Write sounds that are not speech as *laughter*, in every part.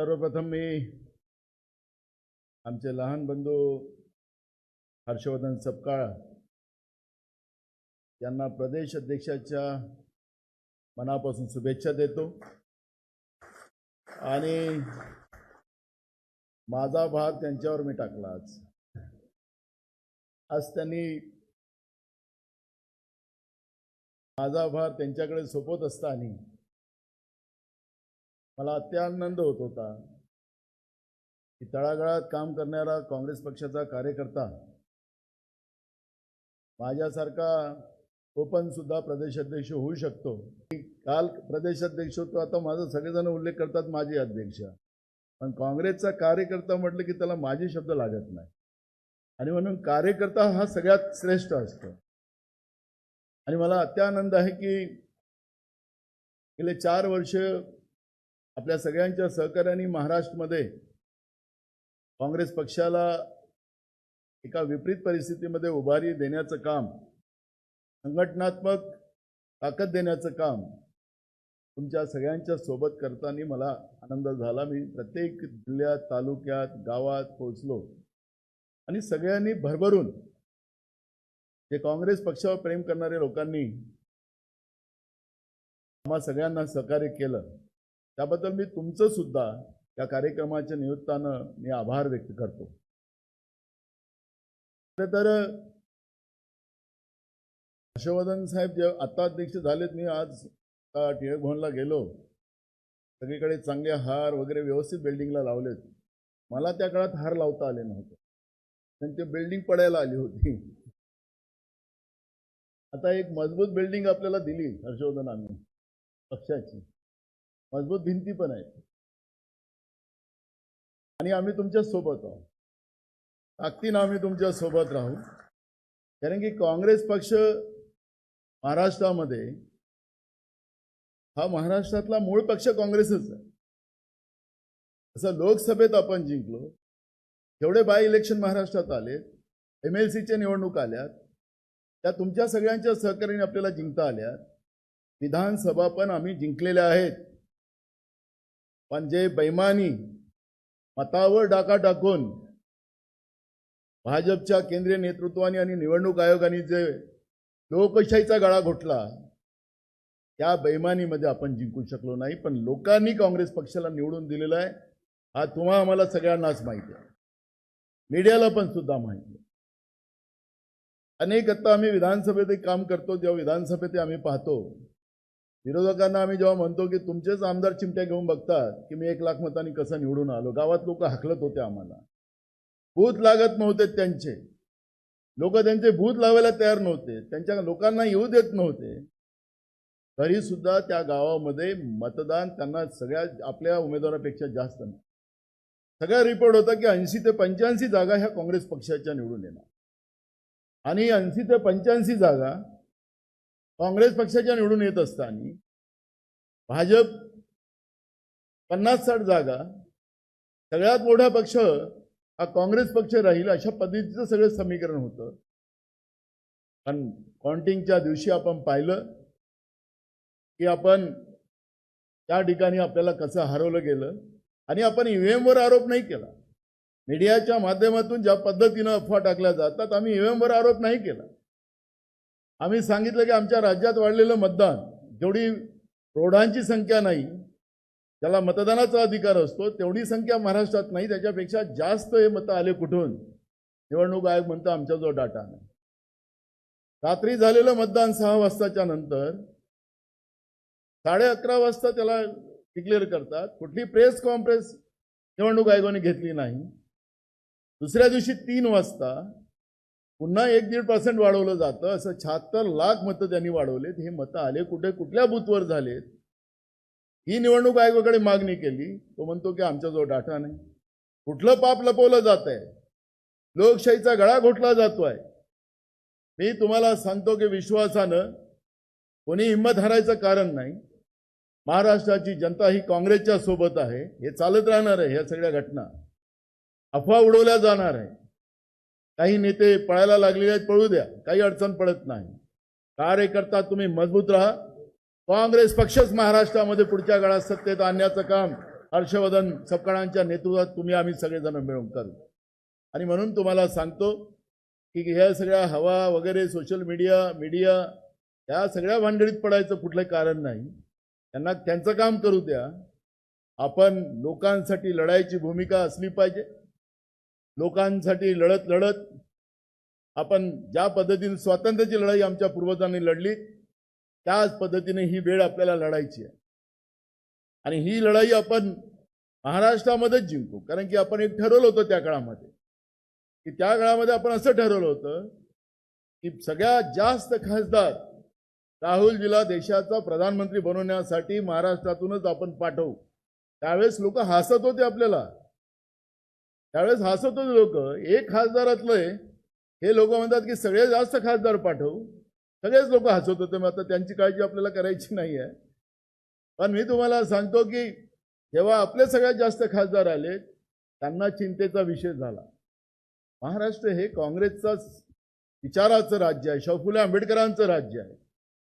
सर्वप्रथम मी आमचे लहान बंधू हर्षवर्धन सपकाळ यांना प्रदेश अध्यक्षाच्या मनापासून शुभेच्छा देतो. आणि माझा भार त्यांच्यावर मी टाकला आज. आज त्यांनी माझा भार त्यांच्याकडे सोपवत असताना मला अत्यानंद होत होता की तळागाळात काम करणारा काँग्रेस पक्षाचा कार्यकर्ता माझ्यासारखा ओपन सुद्धा प्रदेशाध्यक्ष होऊ शकतो. काल प्रदेशाध्यक्ष होतो आता माझा सगळेजण उल्लेख करतात माझे अध्यक्ष. पण काँग्रेसचा कार्यकर्ता म्हटलं की त्याला माझे शब्द लागत नाही. आणि म्हणून कार्यकर्ता हा सगळ्यात श्रेष्ठ असतो. आणि मला अत्यानंद आहे की गेले चार वर्ष आपल्या सगळ्यांच्या सहकार्याने महाराष्ट्रामध्ये काँग्रेस पक्षाला एका विपरीत परिस्थितीमध्ये उभारी देण्याचं काम संघटनात्मक ताकद देण्याचं काम तुमच्या सगळ्यांच्या सोबत करताना मला आनंद झाला. मी प्रत्येक जिल्ह्यात तालुक्यात गावात पोहोचलो आणि सगळ्यांनी भरभरून जे काँग्रेस पक्षावर प्रेम करणाऱ्या लोकांनी आम्हा सगळ्यांना सहकार्य केलं. त्याबद्दल मी तुमचं सुद्धा या कार्यक्रमाच्या निमित्तानं मी आभार व्यक्त करतो. खरं तर हर्षवर्धन साहेब जे आता अध्यक्ष झालेत मी आज टिळक भवनला गेलो. सगळीकडे चांगले हार वगैरे व्यवस्थित बिल्डिंगला लावलेत. मला त्या काळात हार लावता आले नव्हते. त्यांची बिल्डिंग पडायला आली होती. आता एक मजबूत बिल्डिंग आपल्याला दिली हर्षवर्धन आम्ही पक्षाची. मजबूत भिंती पण आहेत. आणि आम्ही तुमच्यासोबत आहोत. ताकदीनं आम्ही तुमच्यासोबत राहू. कारण की काँग्रेस पक्ष महाराष्ट्रामध्ये हा महाराष्ट्रातला मूळ पक्ष काँग्रेसच आहे. असं लोकसभेत आपण जिंकलो. जेवढे बाय इलेक्शन महाराष्ट्रात आले एम एल सीच्या निवडणूक आल्यात त्या तुमच्या सगळ्यांच्या सहकार्याने आपल्याला जिंकता आल्यात. विधानसभा पण आम्ही जिंकलेल्या आहेत. म्हणजे पण जे बैमानी मतावर डाका टाकून भाजपच्या केंद्रीय नेतृत्वाने आणि निवडणूक आयोगाने जे लोकशाहीचा गळा घोटला त्या बैमानीमध्ये आपण जिंकू शकलो नाही. पण लोकांनी काँग्रेस पक्षाला निवडून दिलेला आहे हा तुम्हा आम्हाला सगळ्यांनाच माहिती आहे. मीडियाला पण सुद्धा माहिती आहे. अनेक आता आम्ही विधानसभेत एक काम करतो जेव्हा विधानसभेत आम्ही पाहतो विरोधकांना आम्ही जेव्हा म्हणतो की तुमचेच आमदार चिमट्या घेऊन बघतात की मी एक लाख मतांनी कसं निवडून आलो. गावात लोक हाकलत होते आम्हाला. भूत लागत नव्हते त्यांचे. लोक त्यांचे भूत लावायला तयार नव्हते. त्यांच्या लोकांना येऊ देत नव्हते. तरी सुद्धा त्या गावामध्ये मतदान त्यांना सगळ्या आपल्या उमेदवारापेक्षा जास्त नाही. सगळा रिपोर्ट होता की ऐंशी ते पंच्याऐंशी जागा ह्या काँग्रेस पक्षाच्या निवडून येणार. आणि ऐंशी ते पंच्याऐंशी जागा काँग्रेस पक्षाच्या निवडून येत असताना भाजप पन्नास साठ जागा सगळ्यात मोठा पक्ष हा काँग्रेस पक्ष राहील अशा पद्धतीचं सगळं समीकरण होतं. पण काउंटिंगच्या दिवशी आपण पाहिलं की आपण त्या ठिकाणी आपल्याला कसं हरवलं गेलं आणि आपण ईव्हीएमवर आरोप नाही केला. मीडियाच्या माध्यमातून ज्या पद्धतीनं अफवा टाकल्या जातात आम्ही ईव्हीएमवर आरोप नाही केला. आम्ही सांगितलं की आमच्या राज्यात वाढलेलं मतदान जेवढी प्रौढांची संख्या नाही त्याला मतदानाचा अधिकार असतो तेवढी संख्या महाराष्ट्रात नाही. त्याच्यापेक्षा जास्त हे मतं आले कुठून? निवडणूक आयोग म्हणतो आमच्याजवळ डाटा नाही. रात्री झालेलं मतदान सहा वाजताच्या नंतर साडे अकरा वाजता त्याला डिक्लेअर करतात. कुठली प्रेस कॉन्फरन्स निवडणूक आयोगाने घेतली नाही. दुसऱ्या दिवशी तीन वाजता पुन्हा एक दीड पर्सेंट वाढवलं जातं. असं शहात्तर लाख मतं त्यांनी वाढवलेत. हे मतं आले कुठे? कुठल्या बूथवर झालेत? ही निवडणूक आयोगाकडे मागणी केली. तो म्हणतो की आमच्याजवळ डाटा नाही. कुठलं पाप लपवलं जात आहे लोकशाहीचा गळा घोटला जातोय. मी तुम्हाला सांगतो की विश्वासानं कोणी हिंमत हरायचं कारण नाही. महाराष्ट्राची जनता ही काँग्रेसच्या सोबत आहे. हे चालत राहणार आहे ह्या सगळ्या घटना. अफवा उडवल्या जाणार आहे. काही नेते पळायला लागलेले आहेत पळू द्या. काही अडचण पडत नाही. कार्यकर्ता तुम्ही मजबूत राहा. काँग्रेस पक्षच महाराष्ट्रामध्ये पुढच्या काळात सत्तेत आणण्याचं काम हर्षवर्धन सपकाळांच्या नेतृत्वात तुम्ही आम्ही सगळेजण मिळून करू. आणि म्हणून तुम्हाला सांगतो की ह्या सगळ्या हवा वगैरे सोशल मीडिया मीडिया या सगळ्या भानगडीत पडायचं कुठलं कारण नाही. त्यांना त्यांचं काम करू द्या. आपण लोकांसाठी लढायची भूमिका असली पाहिजे. लोकांसाठी लढत लढत आपण ज्या पद्धतीने स्वातंत्र्याची लढाई आमच्या पूर्वजांनी लढली त्याच पद्धतीने ही वेळ आपल्याला लढायची आहे. आणि ही लढाई आपण महाराष्ट्रामध्येच जिंकू कारण की आपण एक ठरवलं होतं त्या काळामध्ये. की त्या काळामध्ये आपण असं ठरवलं होतं की सगळ्यात जास्त खासदार राहुलजीला देशाचा प्रधानमंत्री बनवण्यासाठी महाराष्ट्रातूनच आपण पाठवू. त्यावेळेस लोक हसत होते आपल्याला. त्यावेळेस हसतच लोक. एक खासदारातलं हे लोक म्हणतात की सगळे जास्त खासदार पाठवू. सगळेच लोक हसत होते मग आता त्यांची काळजी आपल्याला करायची नाही आहे. पण मी तुम्हाला सांगतो की जेव्हा आपले सगळ्यात जास्त खासदार आले त्यांना चिंतेचा विषय झाला. महाराष्ट्र हे काँग्रेसचा विचाराचं राज्य आहे शाहू फुले आंबेडकरांचं राज्य आहे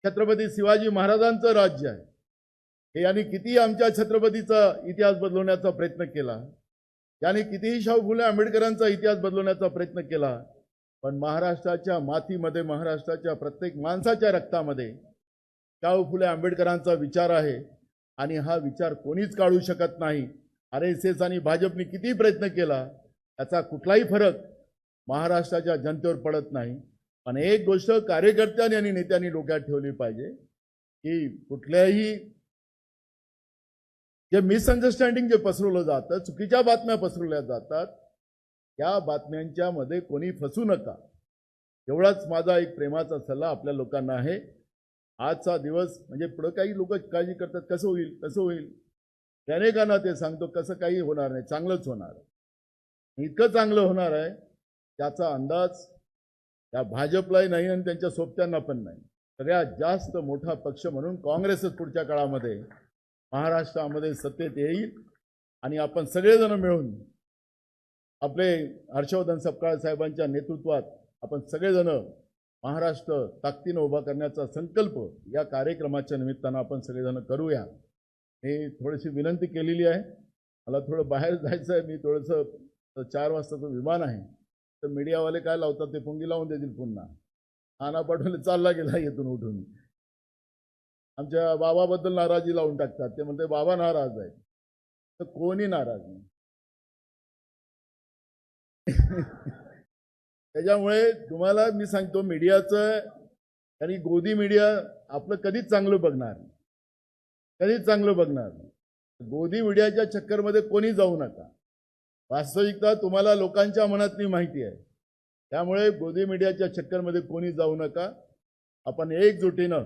छत्रपती शिवाजी महाराजांचं राज्य आहे. हे यांनी किती आमच्या छत्रपतीचा इतिहास बदलवण्याचा प्रयत्न केला. त्याने कितीही शाहू फुले आंबेडकरांचा इतिहास बदलवण्याचा प्रयत्न केला पण महाराष्ट्राच्या मातीमध्ये महाराष्ट्राच्या प्रत्येक माणसाच्या रक्तामध्ये शाहू फुले आंबेडकरांचा विचार आहे आणि हा विचार कोणीच काढू शकत नाही. आर एस एस आणि भाजपने कितीही प्रयत्न केला त्याचा कुठलाही फरक महाराष्ट्राच्या जनतेवर पडत नाही. पण एक गोष्ट कार्यकर्त्यांनी आणि नेत्यांनी डोक्यात ठेवली पाहिजे की कुठल्याही जे मिसअंडरस्टँडिंग जे पसरवलं जातं चुकीच्या बातम्या पसरवल्या जातात त्या बातम्यांच्या मध्ये कोणी फसू नका. एवढाच माझा एक प्रेमाचा सल्ला आपल्या लोकांना आहे. आजचा दिवस म्हणजे पुढं काही लोक काळजी करतात कसं होईल कसं होईल? अनेकांना ते सांगतो कसं काही होणार नाही चांगलंच होणार आहे. इतकं चांगलं होणार आहे त्याचा अंदाज त्या भाजपलाही नाही आणि त्यांच्या सोबत्यांना पण नाही. सगळ्यात जास्त मोठा पक्ष म्हणून काँग्रेसच पुढच्या काळामध्ये महाराष्ट्रामध्ये सत्तेत येईल आणि आपण सगळेजण मिळून आपले हर्षवर्धन सपकाळ साहेबांच्या नेतृत्वात आपण सगळेजण महाराष्ट्र ताकदीनं उभा करण्याचा संकल्प या कार्यक्रमाच्या निमित्तानं आपण सगळेजण करूया. मी थोडीशी विनंती केलेली आहे. मला थोडं बाहेर जायचं आहे. मी थोडंसं चार वाजताचं विमान आहे. तर मीडियावाले काय लावतात ते पुंगी लावून देतील पुन्हा. आना पाठवले चालला गेला येथून उठून. आमच्या बाबाबद्दल नाराजी लावून टाकतात. ते म्हणते बाबा नाराज आहे तर कोणी नाराज नाही. *laughs* त्याच्यामुळे तुम्हाला मी सांगतो मीडियाचं आणि गोदी मीडिया आपलं कधीच चांगलं बघणार कधीच चांगलं बघणार गोदी मीडियाच्या चक्करमध्ये कोणी जाऊ नका. वास्तविकता तुम्हाला लोकांच्या मनातली माहिती आहे. त्यामुळे गोदी मीडियाच्या चक्करमध्ये कोणी जाऊ नका. आपण एकजुटीनं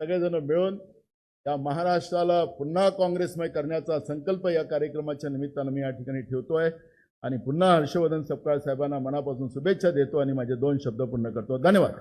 सगळेजण मिळून या महाराष्ट्राला पुन्हा काँग्रेसमय करण्याचा संकल्प या कार्यक्रमाच्या निमित्तानं मी या ठिकाणी ठेवतो आहे आणि पुन्हा हर्षवर्धन सपकाळ साहेबांना मनापासून शुभेच्छा देतो आणि माझे दोन शब्द पूर्ण करतो. धन्यवाद.